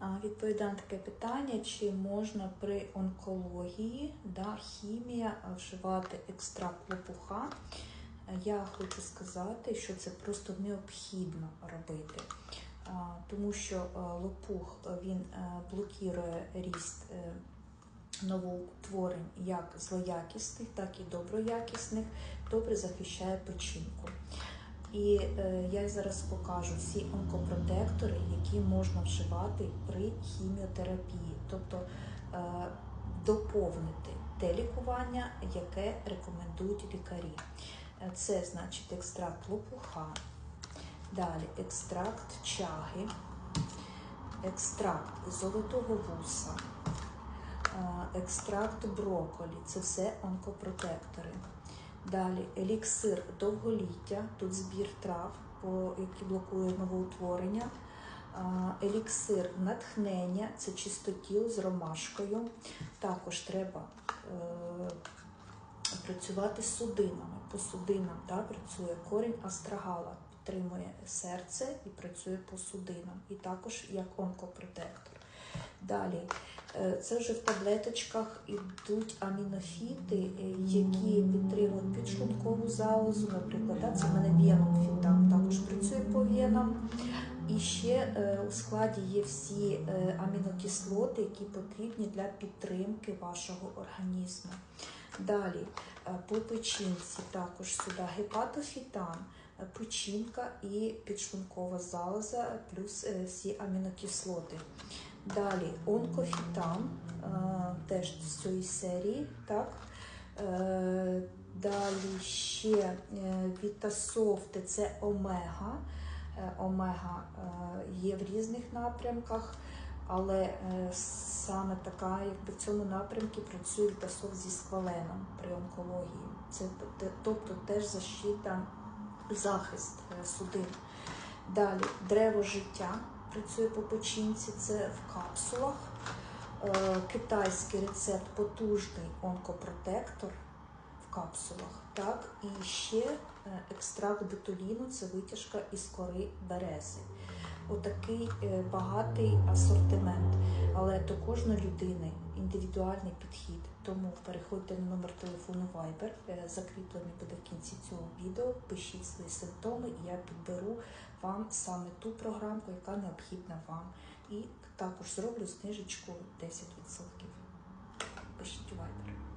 А, Відповідаю на таке питання, чи можна при онкології да, хімія вживати екстракт лопуха. Я хочу сказати, що це просто необхідно робити, тому що е, лопух він е, блокує ріст е, новоутворень як злоякісних, так і доброякісних, добре захищає печінку. І е, я зараз покажу всі онкопротектори, які можна вживати при хіміотерапії, тобто е, доповнити те лікування, яке рекомендують лікарі. Е, Це значить екстракт лопуха, далі екстракт чаги, екстракт золотого вуса, екстракт брокколі – це все онкопротектори. Далі еліксир довголіття, тут збір трав, які блокують новоутворення. Еліксир натхнення це чистотіл з ромашкою. Також треба е, працювати з судинами. По судинам да, працює корінь астрагала, підтримує серце і працює по судинам. І також як онкопротектор. Далі, е, це вже в таблеточках йдуть амінофіти, е, які підтримують підшлункову залозу, наприклад, це в мене веномфітам, також працює по венам. І ще е, у складі є всі амінокислоти, які потрібні для підтримки вашого організму. Далі, по печінці також сюди гепатофітан, печінка і підшлункова залоза, плюс всі амінокислоти. Далі онкофітан, е, теж з цієї серії. Так? Е, Далі ще е, вітасофти це омега. Омега є в різних напрямках, але саме така, якби в цьому напрямку працює вітасофт зі скваленом при онкології. Це тобто теж защита, захист судин. Далі древо життя працює по печінці, це в капсулах. Е, Китайський рецепт потужний онкопротектор в капсулах. Так, і ще е, екстракт ботуліну це витяжка із кори берези. Отакий е, багатий асортимент, але до кожної людини індивідуальний підхід. Тому переходьте на номер телефону Viber, закріплений буде в кінці цього відео. Пишіть свої симптоми, і я підберу вам саме ту програмку, яка необхідна вам. І також зроблю знижечку 10%. Пишіть у Viber.